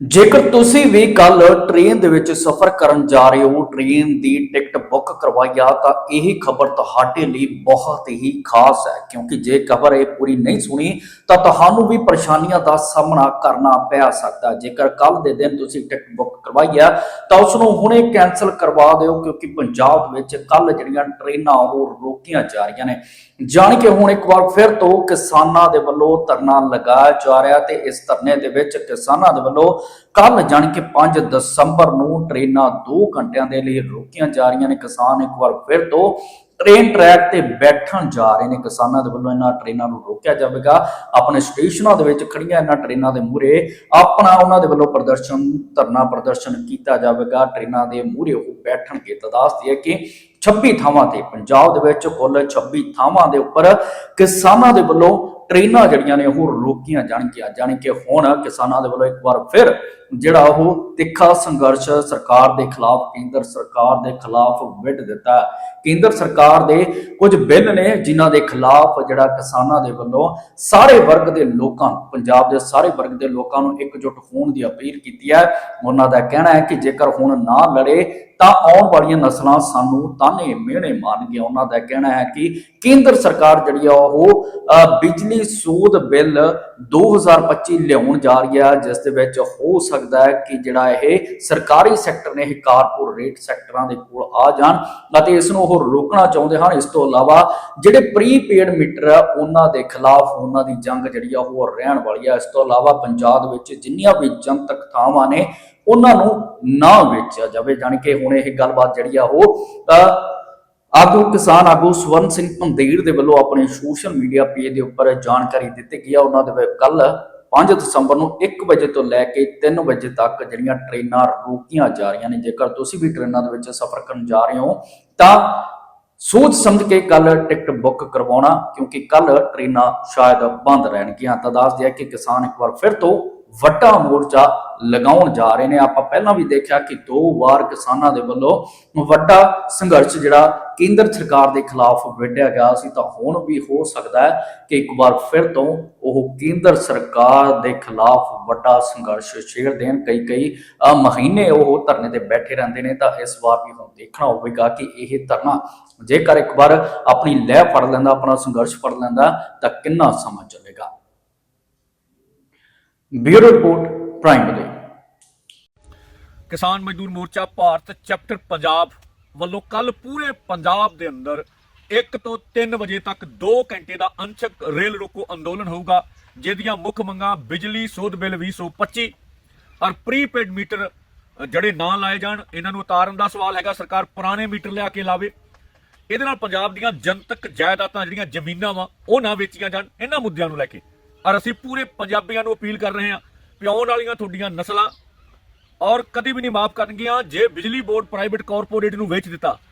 ਜੇਕਰ ਤੁਸੀਂ ਵੀ ਕੱਲ ਟ੍ਰੇਨ ਦੇ ਵਿੱਚ ਸਫ਼ਰ ਕਰਨ ਜਾ ਰਹੇ ਹੋ ਟ੍ਰੇਨ ਦੀ ਟਿਕਟ ਬੁੱਕ ਕਰਵਾਈ ਆ, ਤਾਂ ਇਹ ਖਬਰ ਤੁਹਾਡੇ ਲਈ ਬਹੁਤ ਹੀ ਖਾਸ ਹੈ। ਕਿਉਂਕਿ ਜੇ ਖਬਰ ਇਹ ਪੂਰੀ ਨਹੀਂ ਸੁਣੀ, ਤਾਂ ਤੁਹਾਨੂੰ ਵੀ ਪਰੇਸ਼ਾਨੀਆਂ ਦਾ ਸਾਹਮਣਾ ਕਰਨਾ ਪੈ ਸਕਦਾ ਜੇਕਰ ਕੱਲ ਦੇ ਦਿਨ ਤੁਸੀਂ ਟਿਕਟ ਬੁੱਕ ਕਰਵਾਈ ਆ ਤਾਂ ਉਸ ਨੂੰ ਹੁਣੇ ਕੈਨਸਲ ਕਰਵਾ ਦਿਓ, ਕਿਉਂਕਿ ਪੰਜਾਬ ਵਿੱਚ ਕੱਲ ਜਿਹੜੀਆਂ ਟ੍ਰੇਨਾਂ ਉਹ ਰੋਕੀਆਂ ਜਾ ਰਹੀਆਂ ਨੇ। ਜਾਣ ਕੇ ਹੁਣ ਇੱਕ ਵਾਰ ਫਿਰ ਤੋਂ ਕਿਸਾਨਾਂ ਦੇ ਵੱਲੋਂ ਧਰਨਾ ਲਗਾਇਆ ਜਾ ਰਿਹਾ ਤੇ ਇਸ ਧਰਨੇ ਦੇ ਵਿੱਚ ਕਿਸਾਨਾਂ ਦੇ ਵੱਲੋਂ ਕੱਲ ਜਾਣ ਕੇ 5 ਦਸੰਬਰ ਨੂੰ ਟ੍ਰੇਨਾਂ 2 ਘੰਟਿਆਂ ਦੇ ਲਈ ਰੋਕੀਆਂ ਜਾ ਰਹੀਆਂ ਨੇ। ਕਿਸਾਨ ਇੱਕ ਵਾਰ ਫਿਰ ਤੋਂ ਟ੍ਰੇਨ ਟਰੈਕ ਤੇ ਬੈਠਣ ਜਾ ਰਹੇ ਨੇ। ਕਿਸਾਨਾਂ ਦੇ ਵੱਲੋਂ ਇਹਨਾਂ ਟ੍ਰੇਨਾਂ ਨੂੰ ਰੋਕਿਆ ਜਾਵੇਗਾ। ਆਪਣੇ ਸਟੇਸ਼ਨਾਂ ਦੇ ਵਿੱਚ ਖੜੀਆਂ ਇਹਨਾਂ ਟ੍ਰੇਨਾਂ ਦੇ ਮੂਹਰੇ ਆਪਣਾ ਉਹਨਾਂ ਦੇ ਵੱਲੋਂ ਪ੍ਰਦਰਸ਼ਨ, ਧਰਨਾ ਪ੍ਰਦਰਸ਼ਨ ਕੀਤਾ ਜਾਵੇਗਾ। ਟ੍ਰੇਨਾਂ ਦੇ ਮੂਹਰੇ ਉਹ ਬੈਠਣਗੇ। ਤਾਂ ਹੈ ਕਿ 26 ਥਾਵਾਂ ਤੇ ਪੰਜਾਬ ਦੇ ਵਿੱਚ ਕੁੱਲ 26 ਥਾਵਾਂ ਦੇ ਉੱਪਰ ਕਿਸਾਨਾਂ ਦੇ ਵੱਲੋਂ ਟ੍ਰੇਨਾਂ ਜਿਹੜੀਆਂ ਨੇ ਉਹ ਰੋਕੀਆਂ ਜਾਣਗੀਆਂ, ਜਾਣੀ ਕਿ ਹੁਣ ਕਿਸਾਨਾਂ ਦੇ ਵੱਲੋਂ ਇੱਕ ਵਾਰ ਫਿਰ ਜਿਹੜਾ ਉਹ ਤਿੱਖਾ ਸੰਘਰਸ਼ ਸਰਕਾਰ ਦੇ ਖਿਲਾਫ, ਕੇਂਦਰ ਸਰਕਾਰ ਦੇ ਖਿਲਾਫ ਵਿੱਢ ਦਿੱਤਾ ਕੇਂਦਰ ਸਰਕਾਰ ਦੇ ਕੁਝ ਬਿੱਲ ਨੇ ਜਿਨ੍ਹਾਂ ਦੇ ਖਿਲਾਫ ਜਿਹੜਾ ਕਿਸਾਨਾਂ ਦੇ ਵੱਲੋਂ ਸਾਰੇ ਵਰਗ ਦੇ ਲੋਕਾਂ ਪੰਜਾਬ ਦੇ ਸਾਰੇ ਵਰਗ ਦੇ ਲੋਕਾਂ ਨੂੰ ਇਕਜੁੱਟ ਹੋਣ ਦੀ ਅਪੀਲ ਕੀਤੀ ਹੈ। ਉਹਨਾਂ ਦਾ ਕਹਿਣਾ ਹੈ ਕਿ ਜੇਕਰ ਹੁਣ ਨਾ ਲੜੇ ਤਾਂ ਆਉਣ ਵਾਲੀਆਂ ਨਸਲਾਂ ਸਾਨੂੰ ਤਾਨੇ ਮਿਹਣੇ ਮਾਰਨਗੀਆਂ। ਉਹਨਾਂ ਦਾ ਕਹਿਣਾ ਹੈ ਕਿ ਕੇਂਦਰ ਸਰਕਾਰ ਜਿਹੜੀ ਆ ਉਹ ਬਿਜਲੀ ਸੂਦ ਬਿੱਲ 2025 ਲਿਆਉਣ ਜਾ ਰਹੀ ਹੈ ਜਿਸ ਦੇ ਵਿੱਚ ਹੋ ਸਕਦਾ ਹੈ ਕਿ ਜਿਹੜਾ ਇਹ ਸਰਕਾਰੀ ਸੈਕਟਰ ਨੇ, ਇਹ ਕਾਰਪੋਰੇਟ ਸੈਕਟਰਾਂ ਦੇ ਕੋਲ ਆ ਜਾਣ ਅਤੇ ਇਸ ਨੂੰ ਉਹ ਰੋਕਣਾ ਚਾਹੁੰਦੇ ਹਨ। ਇਸ ਤੋਂ ਇਲਾਵਾ ਜਿਹੜੇ ਪ੍ਰੀਪੇਡ ਮੀਟਰ ਆ, ਉਹਨਾਂ ਦੇ ਖਿਲਾਫ ਉਹਨਾਂ ਦੀ ਜੰਗ ਜਿਹੜੀ ਆ ਉਹ ਰਹਿਣ ਵਾਲੀ ਆ। ਇਸ ਤੋਂ ਇਲਾਵਾ ਪੰਜਾਬ ਵਿੱਚ ਜਿੰਨੀਆਂ ਵੀ ਜਨਤਕ ਥਾਵਾਂ ਨੇ ਉਹਨਾਂ ਨੂੰ ਨਾ ਵੇਚਿਆ ਜਾਵੇ। ਜਾਣੀ ਕਿ ਹੁਣ ਇਹ ਗੱਲਬਾਤ ਜਿਹੜੀ ਆ ਉਹ ਆਗੂ ਕਿਸਾਨ ਆਗੂ ਸਵਰਨ ਸਿੰਘ ਪੰਦੇਰ ਦੇ ਵੱਲੋਂ ਆਪਣੇ ਸੋਸ਼ਲ ਮੀਡੀਆ ਪੇਜ ਦੇ ਉੱਪਰ ਜਾਣਕਾਰੀ ਦਿੱਤੀ ਗਈ ਆ। ਉਹਨਾਂ ਦੇ ਕੱਲ 5 ਦਸੰਬਰ ਨੂੰ 1 ਵਜੇ ਤੋਂ ਲੈ ਕੇ 3 ਵਜੇ ਤੱਕ ਜਿਹੜੀਆਂ ਟ੍ਰੇਨਾਂ ਰੋਕੀਆਂ ਜਾ ਰਹੀਆਂ ਨੇ। ਜੇਕਰ ਤੁਸੀਂ ਵੀ ਟ੍ਰੇਨਾਂ ਦੇ ਵਿੱਚ ਸਫ਼ਰ ਕਰਨ ਜਾ ਰਹੇ ਹੋ, ਤਾਂ ਸੋਚ ਸਮਝ ਕੇ ਕੱਲ ਟਿਕਟ ਬੁੱਕ ਕਰਵਾਉਣਾ, ਕਿਉਂਕਿ ਕੱਲ ਟ੍ਰੇਨਾਂ ਸ਼ਾਇਦ ਬੰਦ ਰਹਿਣਗੀਆਂ। ਤਾਂ ਦੱਸ ਦਿਆ ਕਿ ਕਿਸਾਨ ਇੱਕ ਵਾਰ ਫਿਰ ਤੋਂ ਵੱਡਾ ਮੋਰਚਾ ਲਗਾਉਣ ਜਾ ਰਹੇ ਨੇ। ਆਪਾਂ ਪਹਿਲਾਂ ਵੀ ਦੇਖਿਆ ਕਿ ਦੋ ਵਾਰ ਕਿਸਾਨਾਂ ਦੇ ਵੱਲੋਂ ਵੱਡਾ ਸੰਘਰਸ਼ ਜਿਹੜਾ ਕੇਂਦਰ ਸਰਕਾਰ ਦੇ ਖਿਲਾਫ ਵਿੱਢਿਆ ਗਿਆ ਸੀ, ਤਾਂ ਹੁਣ ਵੀ ਹੋ ਸਕਦਾ ਹੈ ਕਿ ਇੱਕ ਵਾਰ ਫਿਰ ਤੋਂ ਉਹ ਕੇਂਦਰ ਸਰਕਾਰ ਦੇ ਖਿਲਾਫ ਵੱਡਾ ਸੰਘਰਸ਼ ਛੇੜ ਦੇਣ। ਕਈ ਕਈ ਮਹੀਨੇ ਉਹ ਧਰਨੇ ਤੇ ਬੈਠੇ ਰਹਿੰਦੇ ਨੇ, ਤਾਂ ਇਸ ਵਾਰ ਵੀ ਹੁਣ ਦੇਖਣਾ ਹੋਵੇਗਾ ਕਿ ਇਹ ਧਰਨਾ ਜੇਕਰ ਇੱਕ ਵਾਰ ਆਪਣੀ ਲਹਿ ਫੜ ਲੈਂਦਾ, ਆਪਣਾ ਸੰਘਰਸ਼ ਫੜ ਲੈਂਦਾ, ਤਾਂ ਕਿੰਨਾ ਸਮਾਂ ਚੱਲੇਗਾ। ਬਿਊਰੋ ਰਿਪੋਰਟ ਪ੍ਰਾਈਮ ਦੇ। ਕਿਸਾਨ ਮਜ਼ਦੂਰ ਮੋਰਚਾ ਭਾਰਤ ਚੈਪਟਰ ਪੰਜਾਬ ਵੱਲੋਂ ਕੱਲ ਪੂਰੇ ਪੰਜਾਬ ਦੇ ਅੰਦਰ 1 ਤੋਂ 3 ਵਜੇ ਤੱਕ 2 ਘੰਟੇ ਦਾ ਅੰਸ਼ਕ ਰੇਲ ਰੋਕੋ ਅੰਦੋਲਨ ਹੋਊਗਾ, ਜਿਹਦੀਆਂ ਮੁੱਖ ਮੰਗਾਂ ਬਿਜਲੀ, ਸੋਧ ਬਿੱਲ 2025 ਔਰ ਪ੍ਰੀਪੇਡ ਮੀਟਰ ਜਿਹੜੇ ਨਾ ਲਾਏ ਜਾਣ, ਇਹਨਾਂ ਨੂੰ ਉਤਾਰਨ ਦਾ ਸਵਾਲ ਹੈਗਾ, ਸਰਕਾਰ ਪੁਰਾਣੇ ਮੀਟਰ ਲਿਆ ਕੇ ਲਾਵੇ। ਇਹਦੇ ਨਾਲ ਪੰਜਾਬ ਦੀਆਂ ਜਨਤਕ ਜਾਇਦਾਦਾਂ ਜਿਹੜੀਆਂ ਜ਼ਮੀਨਾਂ ਵਾ, ਉਹ ਨਾ ਵੇਚੀਆਂ ਜਾਣ, ਇਹਨਾਂ ਮੁੱਦਿਆਂ ਨੂੰ ਲੈ ਕੇ। ਔਰ ਅਸੀਂ ਪੂਰੇ ਪੰਜਾਬੀਆਂ ਨੂੰ ਅਪੀਲ ਕਰ ਰਹੇ ਹਾਂ ਕਿ ਆਉਣ ਵਾਲੀਆਂ ਤੁਹਾਡੀਆਂ ਨਸਲਾਂ ਔਰ ਕਦੀ ਵੀ ਨਹੀਂ ਮਾਫ ਕਰਨਗੀਆਂ ਜੇ ਬਿਜਲੀ ਬੋਰਡ ਪ੍ਰਾਈਵੇਟ ਕਾਰਪੋਰੇਟ ਨੂੰ ਵੇਚ ਦਿੱਤਾ।